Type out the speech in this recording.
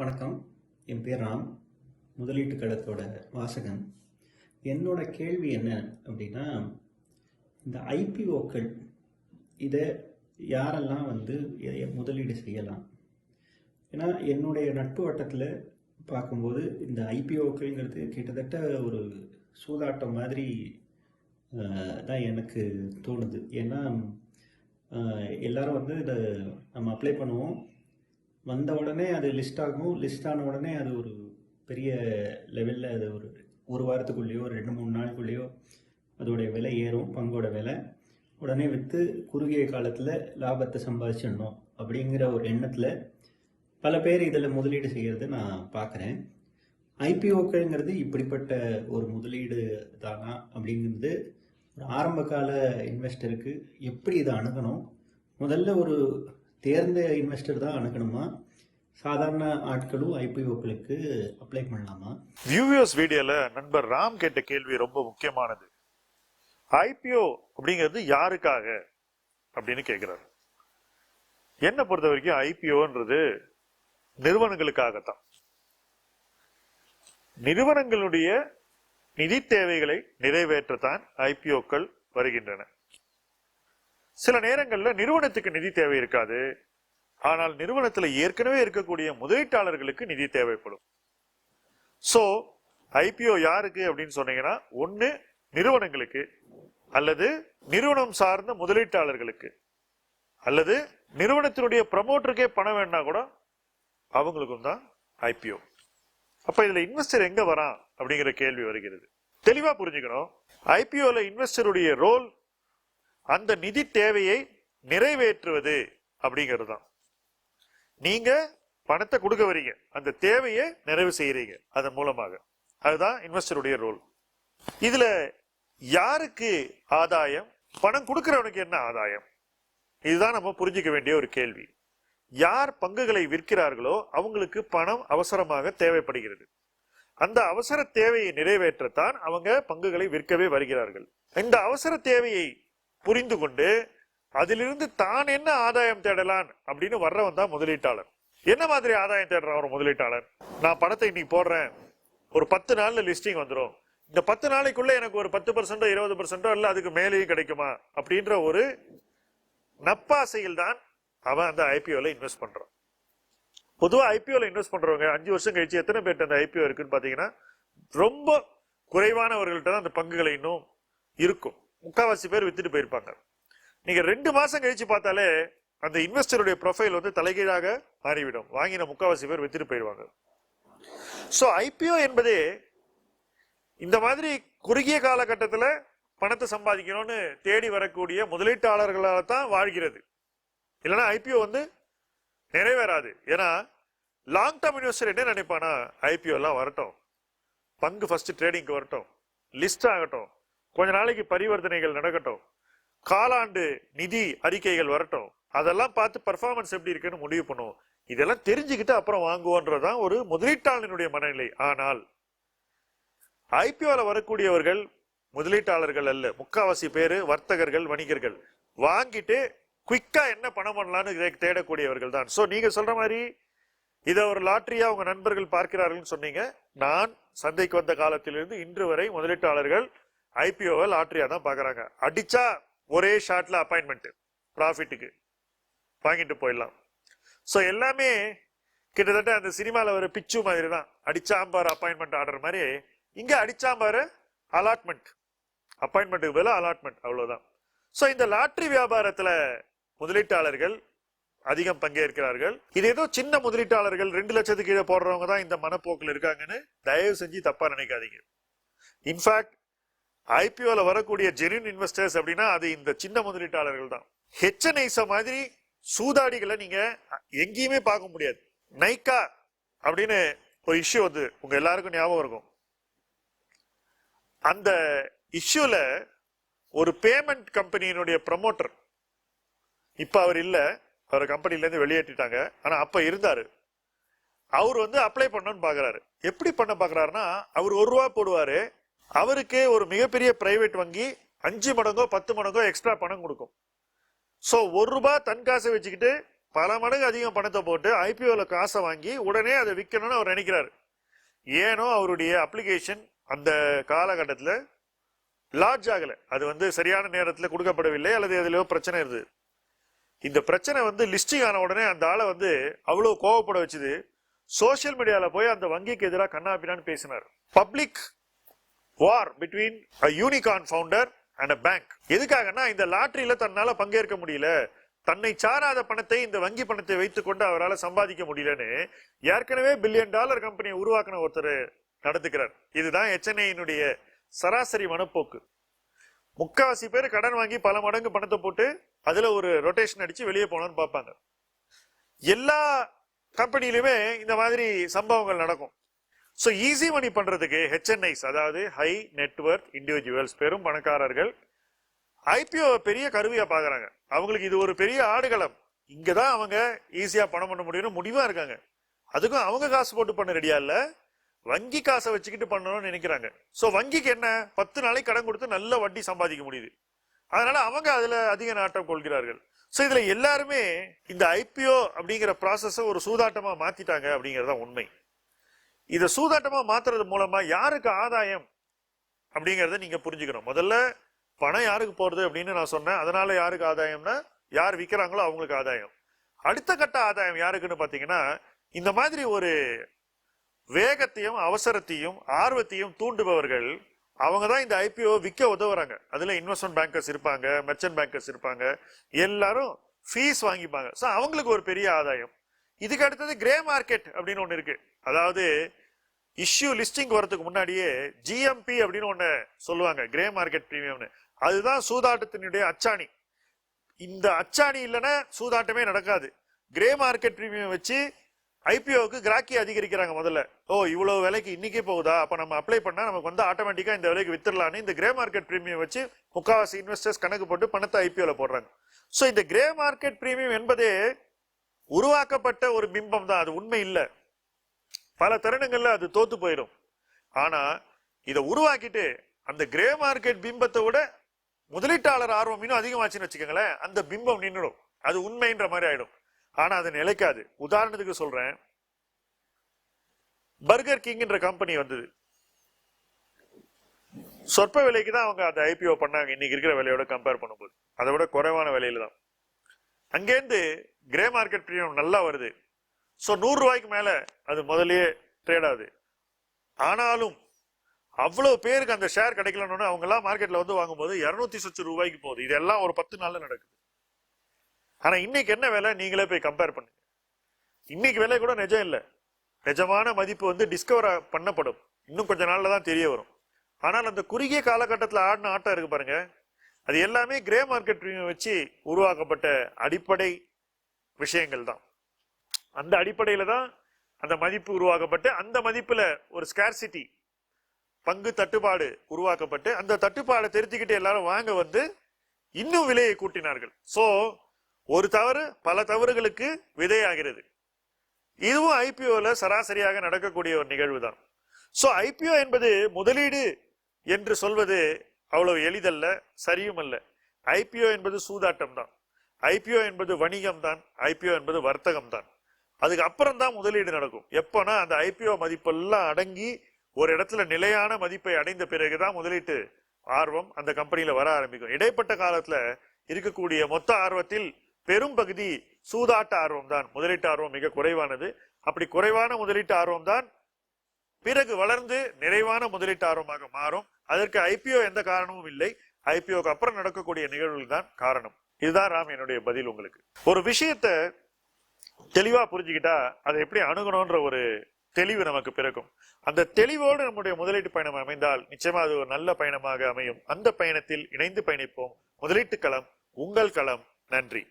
வணக்கம். என் பேர் ராம். முதலீட்டு கழகத்தோட வாசகன். என்னோட கேள்வி என்ன அப்படின்னா இந்த ஐபிஓக்கள் இதை யாரெல்லாம் வந்து முதலீடு செய்யலாம்? ஏன்னா என்னுடைய நட்பு வட்டத்தில் பார்க்கும்போது இந்த ஐபிஓக்கள்ங்கிறது கிட்டத்தட்ட ஒரு சூதாட்டம் மாதிரி தான் எனக்கு தோணுது. ஏன்னா எல்லாரும் வந்து இதை நம்ம அப்ளை பண்ணுவோம். வந்த உடனே அது லிஸ்ட் ஆகும். லிஸ்ட் ஆன உடனே அது ஒரு பெரிய லெவலில் அது ஒரு ஒரு வாரத்துக்குள்ளேயோ ஒரு ரெண்டு மூணு நாளுக்குள்ளேயோ அதோடைய விலை ஏறும் பங்கோட விலை. உடனே விற்று குறுகிய காலத்தில் லாபத்தை சம்பாதிச்சிடணும் அப்படிங்கிற ஒரு எண்ணத்தில் பல பேர் இதில் முதலீடு செய்கிறத நான் பார்க்குறேன் ஐபிஓக்கள்ங்கிறது இப்படிப்பட்ட ஒரு முதலீடு தானா அப்படிங்கிறது ஒரு ஆரம்ப கால இன்வெஸ்டருக்கு எப்படி இதை அணுகணும்? முதல்ல ஒரு தேர்ந்த இன்வெஸ்டர் தான் அணுகணுமா? சாதாரண ஆட்களும் ஐபிஓக்களுக்கு அப்ளை பண்ணலாமா? வியூவியர்ஸ் வீடியோல நண்பர் ராம் கேட்ட கேள்வி ரொம்ப முக்கியமானது. ஐபிஓ அப்படிங்கிறது யாருக்காக அப்படின்னு கேட்கிறார் என்ன பொறுத்த வரைக்கும் ஐபிஓன்றது நிறுவனங்களுக்காகத்தான். நிறுவனங்களுடைய நிதி தேவைகளை நிறைவேற்றத்தான் ஐபிஓக்கள் வருகின்றன. சில நேரங்களில் நிறுவனத்துக்கு நிதி தேவை இருக்காது. ஆனால் நிறுவனத்தில் ஏற்கனவே இருக்கக்கூடிய முதலீட்டாளர்களுக்கு நிதி தேவைப்படும். ஸோ ஐபிஓ யாருக்கு அப்படின்னு சொன்னீங்கன்னா ஒன்று நிறுவனங்களுக்கு அல்லது நிறுவனம் சார்ந்த முதலீட்டாளர்களுக்கு. அல்லது நிறுவனத்தினுடைய ப்ரமோட்டருக்கே பணம் வேணா கூட அவங்களுக்கும் தான் ஐபிஓ அப்போ இதில் இன்வெஸ்டர் எங்கே வரான் அப்படிங்கிற கேள்வி வருகிறது. தெளிவாக புரிஞ்சுக்கணும். ஐபிஓவில் இன்வெஸ்டருடைய ரோல் அந்த நிதி தேவையை நிறைவேற்றுவது அப்படிங்கிறது தான் நீங்க பணத்தை கொடுக்க வரீங்க. அந்த தேவையை நிறைவு செய்யறீங்க அதன் மூலமாக. அதுதான் இன்வெஸ்டருடைய ரோல். இதுல யாருக்கு ஆதாயம்? பணம் கொடுக்கிறவனுக்கு என்ன ஆதாயம்? இதுதான் நம்ம புரிஞ்சிக்க வேண்டிய ஒரு கேள்வி. யார் பங்குகளை விற்கிறார்களோ அவங்களுக்கு பணம் அவசரமாக தேவைப்படுகிறது. அந்த அவசர தேவையை நிறைவேற்றத்தான் அவங்க பங்குகளை விற்கவே வருகிறார்கள். இந்த அவசர தேவையை புரிந்து கொண்டு அதிலிருந்து தான் என்ன ஆதாயம் தேடலாம் அப்படின்னு வர்றவன் தான் முதலீட்டாளர். என்ன மாதிரி ஆதாயம் தேடுறான் ஒரு முதலீட்டாளர்? நான் பணத்தை இன்னைக்கு போடுறேன். ஒரு பத்து நாள்ல லிஸ்டிங் வந்துடும் இந்த பத்து நாளைக்குள்ள எனக்கு ஒரு பத்து பர்சன்டோ இருபது பர்சன்டோ இல்லை அதுக்கு மேலேயும் கிடைக்குமா? அப்படின்ற ஒரு நப்பாசையில் தான் அவன் அந்த ஐபிஓல இன்வெஸ்ட் பண்றான். பொதுவா ஐபிஓல இன்வெஸ்ட் பண்றவங்க அஞ்சு வருஷம் கழிச்சு எத்தனை பேர்ட்ட அந்த ஐபிஓ இருக்குன்னு பாத்தீங்கன்னா ரொம்ப குறைவானவர்கள்ட்ட தான் அந்த பங்குகளை இன்னும் இருக்கும். முக்காவாசி பேர் வித்துட்டு போயிருப்பாங்க. நீங்க ரெண்டு மாசம் கழிச்சு பார்த்தாலே அந்த இன்வெஸ்டருடைய ப்ரொஃபைல் வந்து தலைகீழாக மாறிவிடும். வாங்கின முக்காவாசி பேர் வித்துட்டு போயிடுவாங்க. ஸோ ஐபிஓ என்பதே இந்த மாதிரி குறுகிய காலகட்டத்தில் பணத்தை சம்பாதிக்கணும்னு தேடி வரக்கூடிய முதலீட்டாளர்களால தான் வாழ்கிறது. இல்லைன்னா ஐபிஓ வந்து நிறைவேறாது. ஏன்னா லாங் டேர்ம் இன்வெஸ்டர் என்ன நினைப்பானா ஐபிஓ எல்லாம் வரட்டும். பங்கு ஃபர்ஸ்ட் ட்ரேடிங்க்கு வரட்டும். லிஸ்ட் ஆகட்டும். கொஞ்ச நாளைக்கு பரிவர்த்தனைகள் நடக்கட்டும். காலாண்டு நிதி அறிக்கைகள் வரட்டும். அதெல்லாம் பார்த்து பர்ஃபார்மன்ஸ் எப்படி இருக்குன்னு முடிவு பண்ணுவோம். இதெல்லாம் தெரிஞ்சுக்கிட்டு அப்புறம் வாங்குவோன்றதான் ஒரு முதலீட்டாளனுடைய மனநிலை. ஆனால் ஐபிஓல வரக்கூடியவர்கள் முதலீட்டாளர்கள் அல்ல முக்காவாசி பேரு வர்த்தகர்கள் வணிகர்கள். வாங்கிட்டு குயிக்கா என்ன பணம் பண்ணலாம்னு இதை தேடக்கூடியவர்கள் தான். ஸோ நீங்க சொல்ற மாதிரி இதை ஒரு லாட்டரியா உங்க நண்பர்கள் பார்க்கிறார்கள்னு சொன்னீங்க. நான் சந்தைக்கு வந்த காலத்திலிருந்து இன்று வரை முதலீட்டாளர்கள் ஐபிஓவை லாட்ரியா தான் பாக்குறாங்க. அடிச்சா ஒரே ஷாட்ல அப்பாயின்மெண்ட் ப்ராஃபிட்டுக்கு வாங்கிட்டு போயிடலாம். ஸோ எல்லாமே கிட்டத்தட்ட அந்த சினிமாவில் ஒரு பிச்சு மாதிரி தான் அடிச்சாம்பார் அப்பாயின்மெண்ட் ஆர்டர் மாதிரி இங்கே அடிச்சாம்பார் அலாட்மெண்ட் அப்பாயின்மெண்ட்டுக்கு பதிலாக அலாட்மெண்ட் அவ்வளோதான் ஸோ இந்த லாட்ரி வியாபாரத்தில் முதலீட்டாளர்கள் அதிகம் பங்கேற்கிறார்கள். இது ஏதோ சின்ன முதலீட்டாளர்கள் ரெண்டு லட்சத்துக்கு கீழே போடுறவங்க தான் இந்த மனப்போக்கில் இருக்காங்கன்னு தயவு செஞ்சு தப்பாக நினைக்காதீங்க. இன்ஃபேக்ட் ஐபிஓல வரக்கூடிய ஜெனியூன் இன்வெஸ்டர்ஸ் அப்படின்னா அது இந்த சின்ன முதலீட்டாளர்கள் தான். ஹெச்என்ஐச மாதிரி சூதாடிகளை நீங்க எங்கேயுமே பார்க்க முடியாது. நைக்கா அப்படின்னு ஒரு இஷ்யூ வந்து உங்க எல்லாருக்கும் ஞாபகம் இருக்கும். அந்த இஷ்யூல ஒரு பேமெண்ட் கம்பெனியினுடைய ப்ரமோட்டர் இப்ப அவர் இல்லை. அவர் கம்பெனில இருந்து வெளியேற்றிட்டாங்க. ஆனா அப்ப இருந்தாரு. அவர் வந்து அப்ளை பண்ணணும்னு பாக்குறாரு. எப்படி பண்ண பாக்குறாருன்னா அவர் ஒரு ரூபா போடுவாரு. அவருக்கு ஒரு மிகப்பெரிய பிரைவேட் வங்கி அஞ்சு மடங்கோ பத்து மடங்கோ எக்ஸ்ட்ரா பணம் கொடுக்கும். ஸோ ஒரு ரூபாய் தன் காசை வச்சுக்கிட்டு பல மடங்கு அதிகம் பணத்தை போட்டு ஐபிஓவில் காசை வாங்கி உடனே அதை விற்கணும்னு அவர் நினைக்கிறார். ஏனோ அவருடைய அப்ளிகேஷன் அந்த காலகட்டத்தில் லாட்ஜ் ஆகலை. அது வந்து சரியான நேரத்தில் கொடுக்கப்படவில்லை அல்லது எதுலையோ பிரச்சனை இருந்தது. இந்த பிரச்சனை வந்து லிஸ்டிங் ஆன உடனே அந்த ஆளை வந்து அவ்வளோ கோவப்பட வச்சுது. சோஷியல் மீடியாவில் போய் அந்த வங்கிக்கு எதிராக கண்ணாபினான்னு பேசினார். Public war between a unicorn founder and a bank எதுக்காகன்னா இந்த லாட்டரியில தன்னால பங்கேற்க முடியல. தன்னை சாராத பணத்தை இந்த வங்கி பணத்தை வைத்துக்கொண்டு அவரால் சம்பாதிக்க முடியலன்னு ஏற்கனவே பில்லியன் டாலர் கம்பெனியை உருவாக்கின ஒருத்தர் நடத்துக்கிறார் இதுதான் HNI-யினுடைய சராசரி மனப்போக்கு. முக்காவாசி பேர் கடன் வாங்கி பல மடங்கு பணத்தை போட்டு அதுல ஒரு ரொட்டேஷன் அடிச்சு வெளியே போனோம்னு பார்ப்பாங்க. எல்லா கம்பெனிலுமே இந்த மாதிரி சம்பவங்கள் நடக்கும். ஸோ ஈஸி மணி பண்ணுறதுக்கு ஹெச்என்ஐஸ் அதாவது ஹை நெட்வொர்க் இண்டிவிஜுவல்ஸ் பெரும் பணக்காரர்கள் ஐபிஓ பெரிய கருவியாக பார்க்குறாங்க அவங்களுக்கு இது ஒரு பெரிய ஆடுகளம். இங்கே தான் அவங்க ஈஸியாக பணம் பண்ண முடியும்னு முடிவாக இருக்காங்க. அதுக்கும் அவங்க காசு போட்டு பண்ண ரெடியா இல்லை. வங்கி காசை வச்சுக்கிட்டு பண்ணணும்னு நினைக்கிறாங்க. ஸோ வங்கிக்கு என்ன? பத்து நாளைக்கு கடன் கொடுத்து நல்ல வட்டி சம்பாதிக்க முடியுது. அதனால அவங்க அதில் அதிக நாட்டம் கொள்கிறார்கள். ஸோ இதில் எல்லாருமே இந்த ஐபிஓ அப்படிங்கிற ப்ராசஸை ஒரு சூதாட்டமாக மாற்றிட்டாங்க அப்படிங்கிறது தான் உண்மை. இதை சூதாட்டமாக மாத்துறது மூலமாக யாருக்கு ஆதாயம் அப்படிங்கிறத நீங்கள் புரிஞ்சுக்கணும். முதல்ல பணம் யாருக்கு போகிறது அப்படின்னு நான் சொன்னேன். அதனால் யாருக்கு ஆதாயம்னா யார் விற்கிறாங்களோ அவங்களுக்கு ஆதாயம். அடுத்த கட்ட ஆதாயம் யாருக்குன்னு பார்த்தீங்கன்னா இந்த மாதிரி ஒரு வேகத்தையும் அவசரத்தையும் ஆர்வத்தையும் தூண்டுபவர்கள் அவங்க தான் இந்த ஐபிஓ விற்க உதவுறாங்க. அதில் இன்வெஸ்ட்மெண்ட் பேங்கர்ஸ் இருப்பாங்க மெர்ச்சன்ட் பேங்கர்ஸ் இருப்பாங்க. எல்லாரும் ஃபீஸ் வாங்கிப்பாங்க. ஸோ அவங்களுக்கு ஒரு பெரிய ஆதாயம். இதுக்கு அடுத்தது கிரே மார்க்கெட் அப்படின்னு ஒன்று இருக்குது அதாவது இஷ்யூ லிஸ்டிங் வரதுக்கு முன்னாடியே ஜிஎம்பி அப்படின்னு ஒன்று சொல்லுவாங்க கிரே மார்க்கெட் பிரீமியம்னு அதுதான் சூதாட்டத்தினுடைய அச்சாணி. இந்த அச்சாணி இல்லைன்னா சூதாட்டமே நடக்காது. கிரே மார்க்கெட் ப்ரீமியம் வச்சு ஐபிஓக்கு கிராக்கி அதிகரிக்கிறாங்க முதல்ல. ஓ இவ்வளவு விலைக்கு இன்னைக்கே போகுதா? அப்போ நம்ம அப்ளை பண்ணால் நமக்கு வந்து ஆட்டோமேட்டிக்காக இந்த விலைக்கு வித்துடலான்னு இந்த கிரே மார்க்கெட் ப்ரீமியம் வச்சு முக்காவாசி இன்வெஸ்டர்ஸ் கணக்கு போட்டு பணத்தை ஐபிஓவில் போடுறாங்க. ஸோ இந்த கிரே மார்க்கெட் பிரீமியம் என்பதே உருவாக்கப்பட்ட ஒரு பிம்பம் தான். அது உண்மை இல்லை. பல தருணங்கள்ல அது தோத்து போயிடும் ஆனா இதை உருவாக்கிட்டு அந்த கிரே மார்க்கெட் பிம்பத்தை விட முதலீட்டாளர் ஆர்வம் இன்னும் அதிகமாச்சுன்னு வச்சுக்கோங்களேன் அந்த பிம்பம் நின்றுடும் அது உண்மைன்ற மாதிரி ஆயிடும். ஆனா அது நிலைக்காது. உதாரணத்துக்கு சொல்றேன். பர்கர் கிங்ன்ற கம்பெனி வந்தது. சொற்ப விலைக்கு தான் அவங்க அந்த ஐபிஓ பண்ணாங்க. இன்னைக்கு இருக்கிற விலையோட கம்பேர் பண்ணும்போது. அதை விட குறைவான விலையில தான். அங்கேருந்து கிரே மார்க்கெட் பிரியம் நல்லா வருது. ஸோ நூறு ரூபாய்க்கு அது முதல்லயே ட்ரேட் ஆகுது. ஆனாலும் அவ்வளோ பேருக்கு அந்த ஷேர் கிடைக்கலன்னு அவங்கெல்லாம் மார்க்கெட்டில் வந்து வாங்கும்போது இரநூத்தி சொச்சு ரூபாய்க்கு போகுது. இதெல்லாம் ஒரு பத்து நாளில் நடக்குது. ஆனால் இன்னைக்கு என்ன விலை? நீங்களே போய் கம்பேர் பண்ணுங்க. இன்னைக்கு விலை கூட நிஜம் இல்லை. நிஜமான மதிப்பு வந்து டிஸ்கவர் பண்ணப்படும். இன்னும் கொஞ்ச நாளில் தான் தெரிய வரும். ஆனால் அந்த குறுகிய காலகட்டத்தில் ஆடின ஆட்டம் இருக்கு பாருங்க. அது எல்லாமே கிரே மார்க்கெட் வச்சு உருவாக்கப்பட்ட அடிப்படை விஷயங்கள் தான். அந்த அடிப்படையில் தான் அந்த மதிப்பு உருவாக்கப்பட்டு அந்த மதிப்பில் ஒரு ஸ்கேர்சிட்டி பங்கு தட்டுப்பாடு உருவாக்கப்பட்டு அந்த தட்டுப்பாடை திருத்திக்கிட்டு எல்லாரும் வாங்க வந்து இன்னும் விலையை கூட்டினார்கள். ஸோ ஒரு தவறு பல தவறுகளுக்கு விதையாகிறது. இதுவும் ஐபிஓவில் சராசரியாக நடக்கக்கூடிய ஒரு நிகழ்வு தான் ஸோ ஐபிஓ என்பது முதலீடு என்று சொல்வது அவ்வளவு எளிதல்ல சரியும் அல்ல. ஐபிஓ என்பது சூதாட்டம் தான் ஐபிஓ என்பது வணிகம் தான் ஐபிஓ என்பது வர்த்தகம் தான் அதுக்கு அப்புறம் தான் முதலீடு நடக்கும். எப்போனா அந்த ஐபிஓ மதிப்பெல்லாம் அடங்கி ஒரு இடத்துல நிலையான மதிப்பை அடைந்த பிறகு தான் முதலீட்டு ஆர்வம் அந்த கம்பெனியில் வர ஆரம்பிக்கும். இடைப்பட்ட காலத்தில் இருக்கக்கூடிய மொத்த ஆர்வத்தில் பெரும் பகுதி சூதாட்ட ஆர்வம் தான் முதலீட்டு ஆர்வம் மிக குறைவானது. அப்படி குறைவான முதலீட்டு ஆர்வம் தான் பிறகு வளர்ந்து நிறைவான முதலீட்டு ஆர்வமாக மாறும். அதற்கு ஐபிஓ எந்த காரணமும் இல்லை. ஐபிஓக்கு அப்புறம் நடக்கக்கூடிய நிகழ்வுகள் தான் காரணம். இதுதான் ராம் என்னுடைய பதில் உங்களுக்கு. ஒரு விஷயத்தை தெளிவாக புரிஞ்சுக்கிட்டா அதை எப்படி அணுகணுன்ற ஒரு தெளிவு நமக்கு பிறக்கும். அந்த தெளிவோடு நம்முடைய முதலீட்டு பயணம் அமைந்தால் நிச்சயமா அது ஒரு நல்ல பயணமாக அமையும். அந்த பயணத்தில் இணைந்து பயணிப்போம். முதலீட்டு களம் உங்கள் களம். நன்றி.